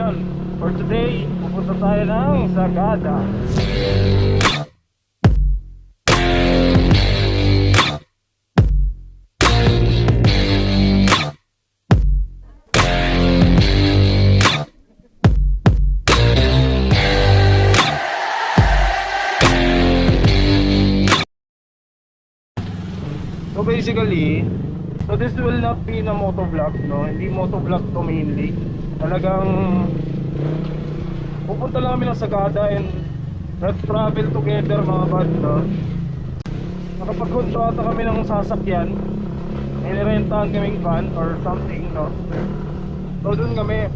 Yan. For today, pupunta tayo ng Sagada. So basically, so this will not be na motovlog, no? Hindi motovlog to mainly. Talagang pupunta lang kami ng Sagada and let's travel together mga bad, no? Nakapagkontrata kami ng sasakyan. May nirentahan kaming van or something, no? So dun kami.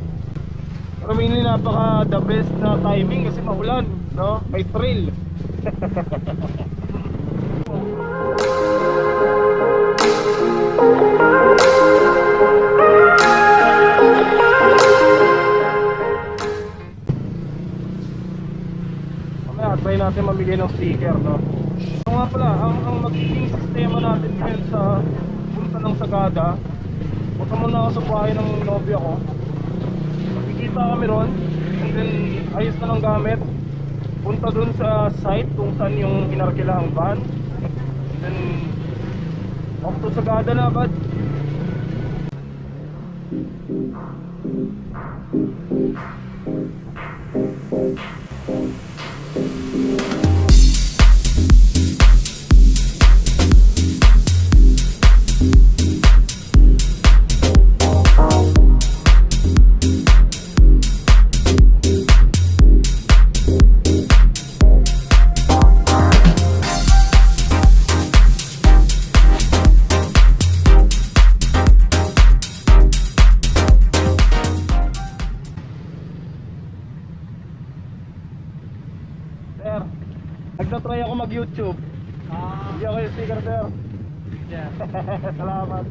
Pero mainly napaka the best na timing kasi maulan, no? May trail. Mamaya, try natin mamigay ng sticker, no? So nga pala, ang, ang magiging sistema natin ngayon sa punta ng Sagada, punta muna ako sa bahay ng nobya ko. Makikita kami ron, and then ayos na ng gamit. Punta dun sa site kung saan yung inarkilahang van. And then, off to Sagada na agad. Sir, nagtatry ako mag-YouTube. Ah, Hindi ako yung sticker, sir. yeah. Salamat.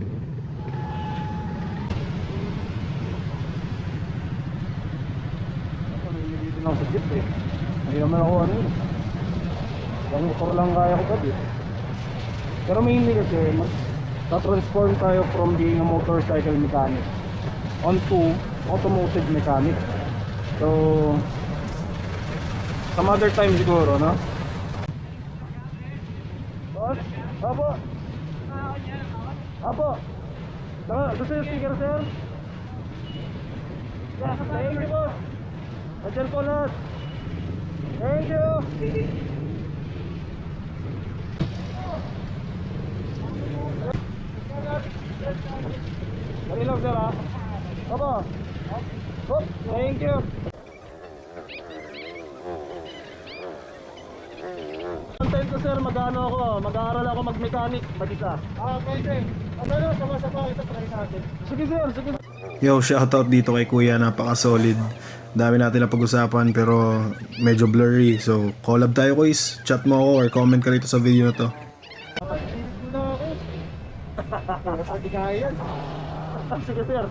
Nililitin ako sa jeep eh. Hindi naman ako ano eh. Yung motor lang kaya ko pati. Pero mainly kasi, mag transform tayo from being a motorcycle mechanic onto automotive mechanic. So, some other time siguro, no? Boss? Apo? Apo? Saka, gusto yung sticker, sir? Yeah, thank you, boss. Nandiyan po lahat. Thank you. Dali lang, sir, ha? Apo? Hop, thank you. Content ko sir, mag-ano ako, mag-aaral ako mag-mechanic, mag-isa. Ah. Sige sir. Yo, shoutout dito kay Kuya, napaka-solid. Dami natin na pag-usapan pero medyo blurry. So, collab tayo, guys. Chat mo ako or comment ka rito sa video na to. Sige sir.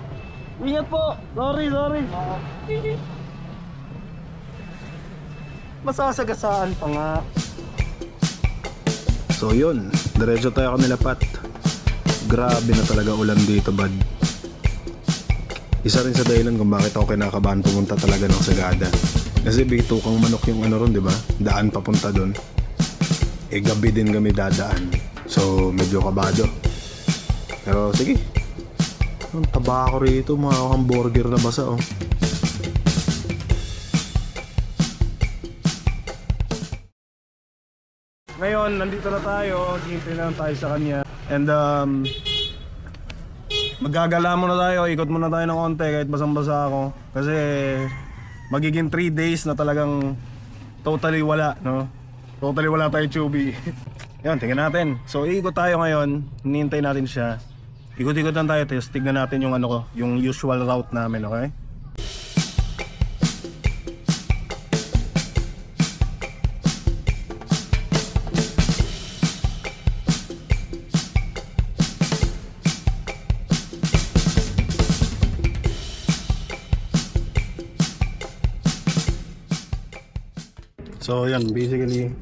Ingat po. Sorry, sorry. Masasagasaan pa nga. So, yun. Diretso tayo kanila, Pat. Grabe na talaga ulan dito, bad. Isa rin sa dahilan kung bakit ako kinakabahan pumunta talaga ng Sagada. Kasi bitukang manok yung ano ron, di ba? Daan papunta doon. Eh, gabi din kami dadaan. So, medyo kabado. Pero, sige. Ang taba ako rito, mga hamburger na basa, oh. Ngayon, nandito na tayo. Hintay na lang tayo sa kanya. And um, magagala muna tayo. Ikot muna tayo ng konti kahit basang-basa ako. Kasi magiging 3 days na talagang totally wala, no? Totally wala tayo chubby. Yan, tingnan natin. So, ikot tayo ngayon. Hinihintay natin siya. Ikot-ikot lang tayo, tapos tignan natin yung ano ko, yung usual route namin, okay? So yan, basically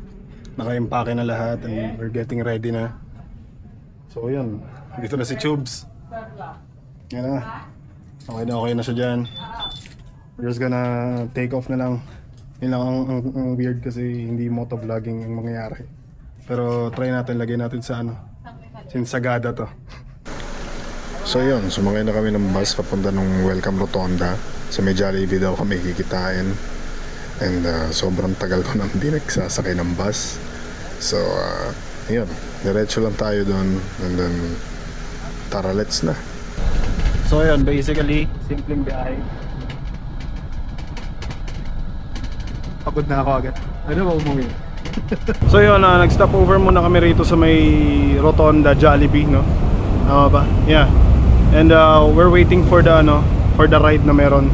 naka-impake na lahat and we're getting ready na. So yan, dito na si Chubs. Yan na. Okay na okay na siya dyan. We're just gonna take off na lang. Yun lang ang, ang, ang weird kasi hindi motovlogging yung mangyayari. Pero try natin, lagay natin sa ano. Since Sagada to. So yun, sumakay na kami ng bus papunta ng Welcome Rotonda. Sa may Jollibee daw kami kikitain. And uh, sobrang tagal ko nang di nagsasakay ng bus. So, uh, yun. Diretso lang tayo doon. And then, tara, let's na. So yun, basically, simpleng biyahe. Pagod na ako agad. Ano ba umuwi? so yun, uh, nag-stop over muna kami rito sa may Rotonda Jollibee, no? Tama ba? Yeah. And uh, we're waiting for the ano, for the ride na meron.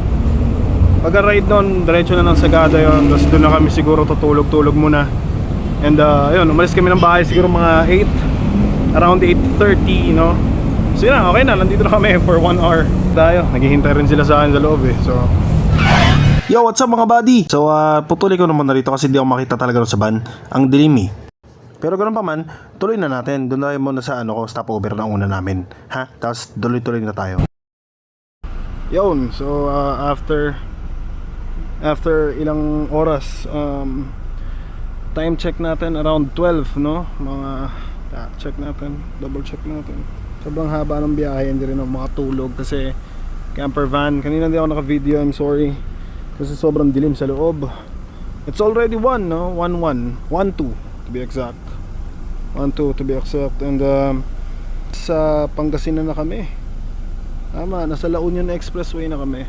Pag ride nun, diretso na ng Sagada yun. Tapos doon na kami siguro tutulog-tulog muna. And uh, yun, umalis kami ng bahay siguro mga 8, around 8.30, no? So yun na, okay na, nandito na kami for 1 hour. Tayo, naghihintay rin sila sa akin sa loob eh. So, Yo, what's up mga buddy? So, uh, putuli ko naman na rito kasi di ako makita talaga sa van. Ang dilim eh. Pero ganun pa man, tuloy na natin. Doon tayo muna sa ano ko, stopover na una namin. Ha? Tapos tuloy-tuloy na tayo. Yun, so uh, after after ilang oras, um, time check natin around 12, no? Mga ah, check natin, double check natin. Sobrang haba ng biyahe, hindi rin ako makatulog kasi camper van. Kanina hindi ako naka-video, I'm sorry. Kasi sobrang dilim sa loob. It's already 1, no? 1-1. 1-2 to be exact. 1-2 to be exact. And um, sa Pangasinan na kami. Tama, nasa La Union Expressway na kami.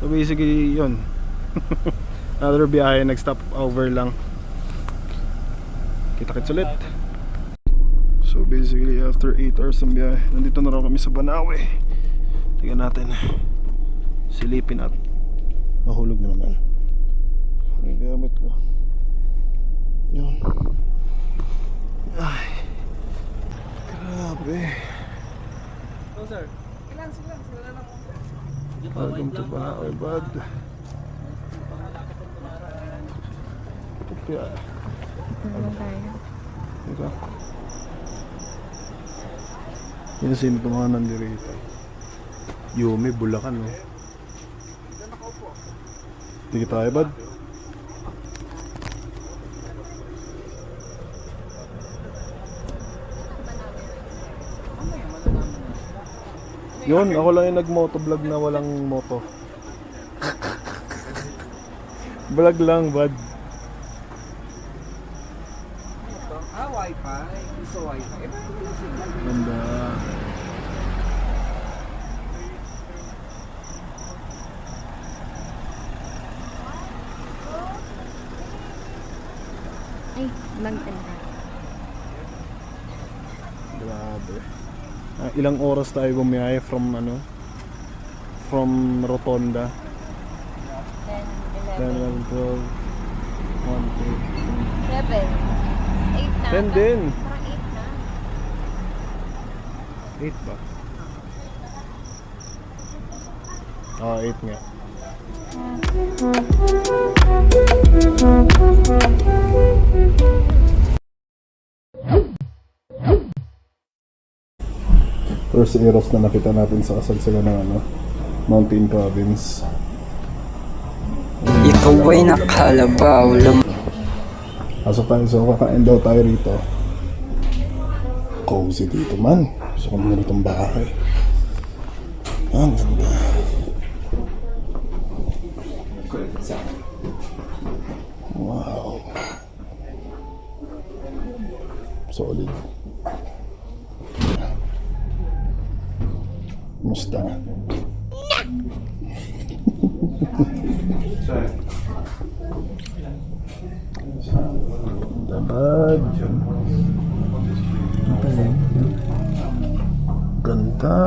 So basically, yun. Another biyahe, nag-stop over lang. Kita-kits ulit. So basically, after 8 hours ng biyahe, nandito na raw kami sa Banawe. Tingnan natin. Silipin at mahulog na naman. Ang gamit ko. Yun. Ay. Grabe. Oh, sir. Ilan sila? Sila lang. Welcome to Banawe, bud. Kaya, ito. Yan sino ito mga nandirito. Yumi, Bulacan, no? Sige tayo, bud. Yun, ako lang yung nag-motovlog na walang moto. Vlog lang, bud. Ah, wifi. Gusto wifi. Eh, bakit hindi signal? Ganda. Ay, maganda. Grabe. Ah, ilang oras tayo bumiyahe from ano? From Rotonda. 10, 10, 11, 12, 1, 11, 8 na. 10 din. Parang 8 na. 2, 8 ba? Ah, 8 nga. First Eros na nakita natin sa kasagsagan ng ano, Mountain Province. Ikaw ay nakalabaw lam Pasok tayo, so kakain daw tayo rito. Cozy dito man. Gusto ko naman itong bahay. Ang ganda. Wow. Solid. Musta? Dabad. Ganda.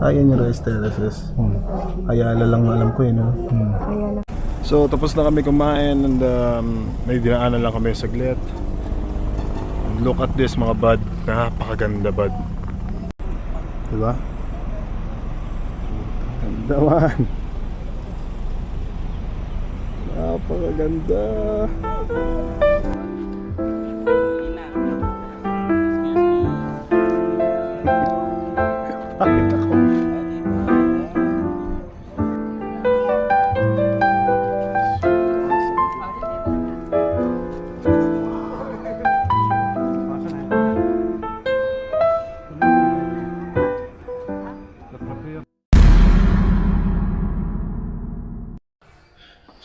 Ah, yan yung rice terraces. Ayala lang alam ko yun. No? So, tapos na kami kumain and um, may dinaanan lang kami saglit. Look at this mga bud. Napakaganda bud. Diba? Ganda man. Napakaganda.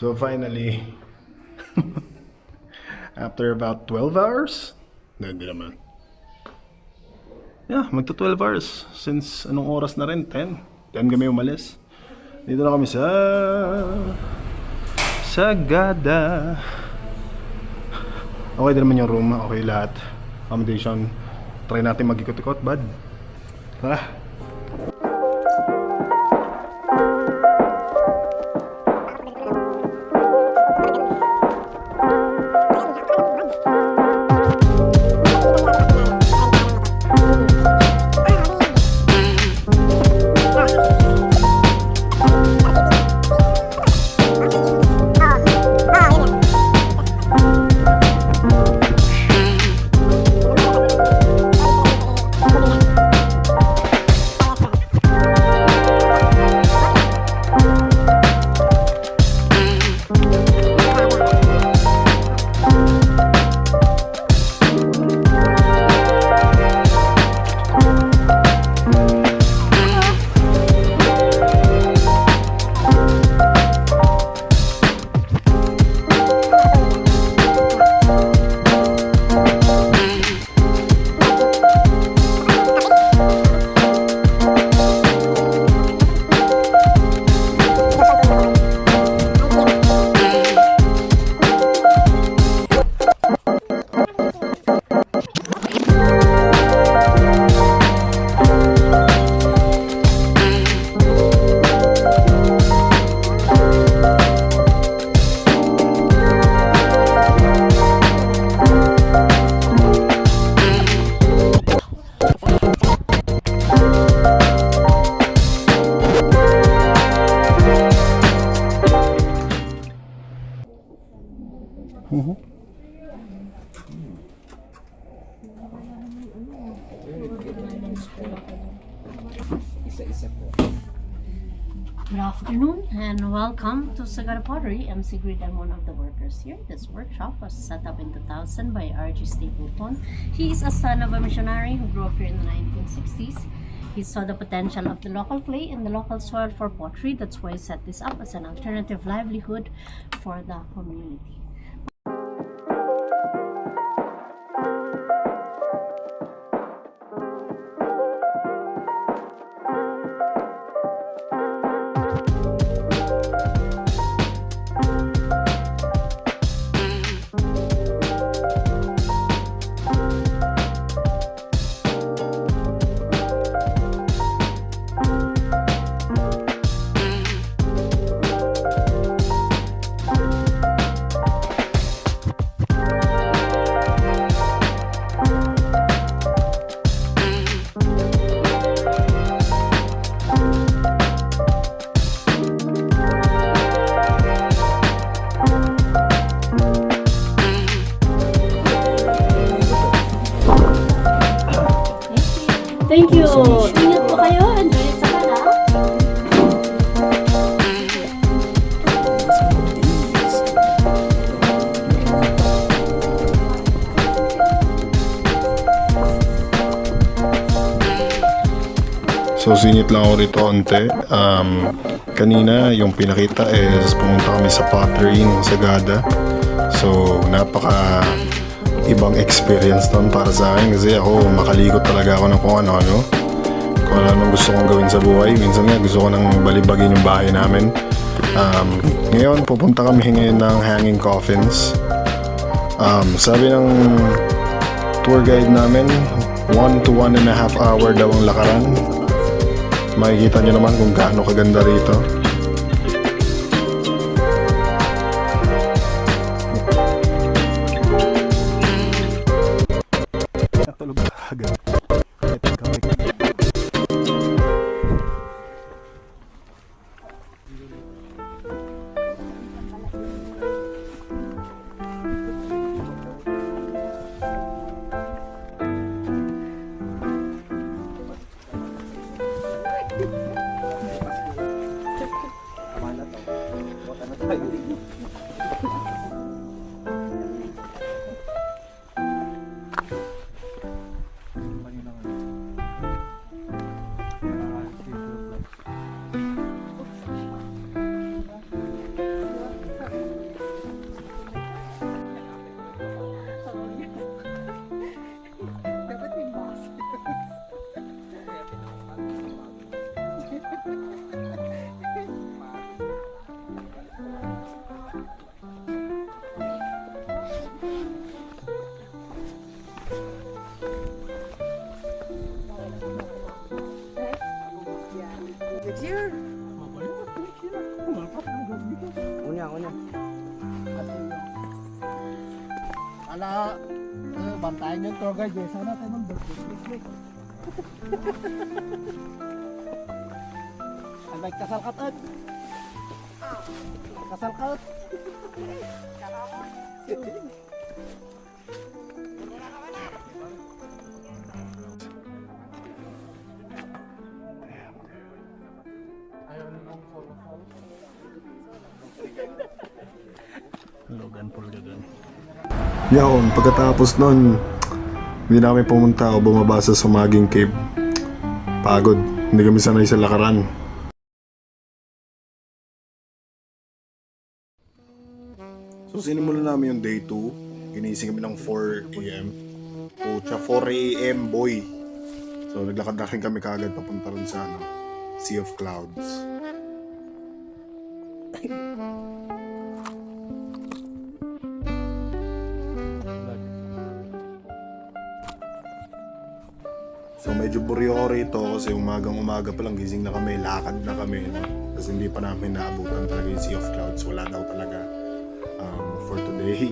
So finally, after about 12 hours, hindi, naman. Yeah, magto 12 hours since anong oras na rin? 10. 10 kami umalis. Dito na kami sa Sagada. Okay din naman yung room, okay lahat. Accommodation. Try natin mag-ikot-ikot, bud. Tara. Welcome to Sagara Pottery. I'm Sigrid. I'm one of the workers here. This workshop was set up in 2000 by R.G. Stapleton. He is a son of a missionary who grew up here in the 1960s. He saw the potential of the local clay and the local soil for pottery. That's why he set this up as an alternative livelihood for the community. So singit lang ako rito onte. Um, kanina yung pinakita is pumunta kami sa pottery ng Sagada. So napaka ibang experience nun para sa akin kasi ako makaligot talaga ako ng kung ano-ano. Kung ano gusto kong gawin sa buhay. Minsan nga gusto ko nang balibagin yung bahay namin. Um, ngayon pupunta kami ngayon ng hanging coffins. Um, sabi ng tour guide namin, 1 to 1 and a half hour daw ang lakaran. Makikita nyo naman kung gaano kaganda rito. Tour guide eh. Sana tayo ng birthday. Ay, may kasal ka tad. Kasal ka. Logan Pulgagan. Yun, pagkatapos nun, hindi namin pumunta o bumaba sa Sumaging Cave. Pagod. Hindi kami sanay sa lakaran. So sinimulan namin yung day 2. Ginising kami ng 4 a.m. Pucha, 4 a.m. boy. So naglakad na kami kagad papunta rin sa ano, Sea of Clouds. Medyo buryori ito kasi umagang umaga pa lang gising na kami, lakad na kami. Kasi hindi pa namin naabutan talaga yung Sea of Clouds. Wala daw talaga um, for today.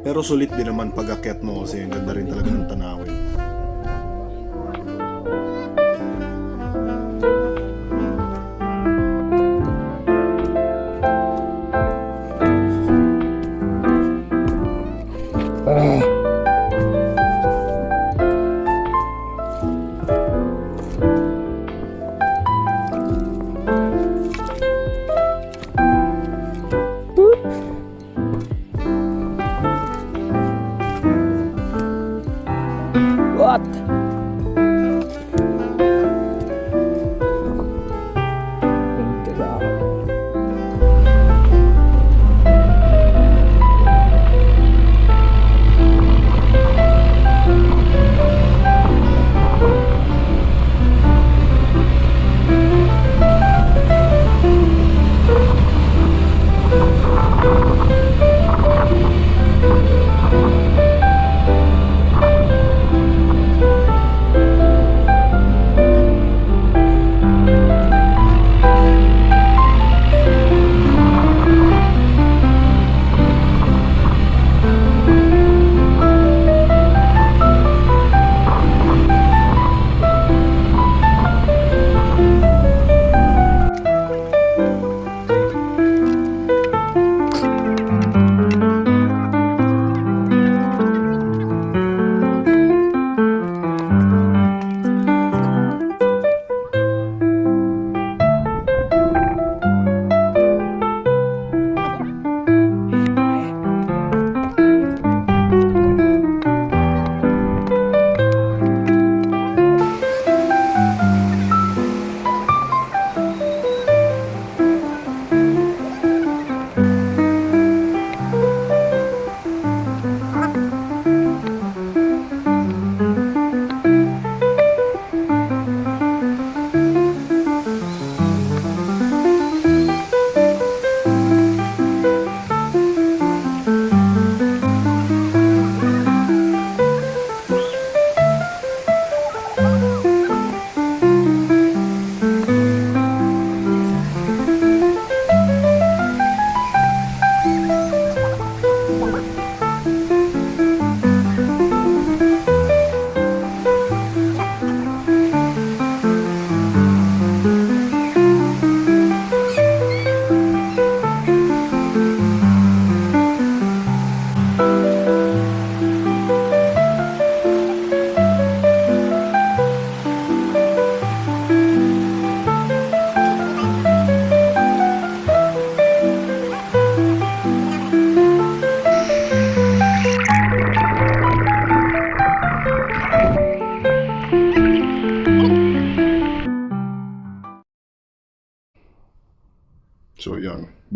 Pero sulit din naman pag akyat mo kasi ang ganda rin talaga ng tanawin.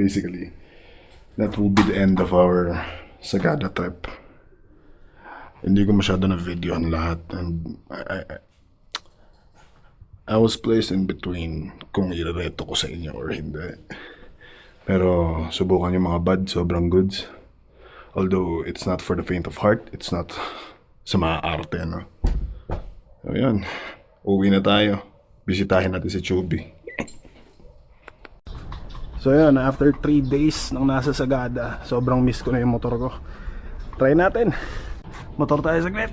Basically, that will be the end of our Sagada trip. Hindi ko masyado na video ang lahat and I, I, I- was placed in between kung irereto ko sa inyo or hindi. Pero subukan yung mga bad, sobrang goods. Although it's not for the faint of heart, it's not sa mga arte, no? So yun, uwi na tayo. Bisitahin natin si Chubby. So yun, after 3 days nang nasa Sagada, sobrang miss ko na yung motor ko. Try natin. Motor tayo saglit.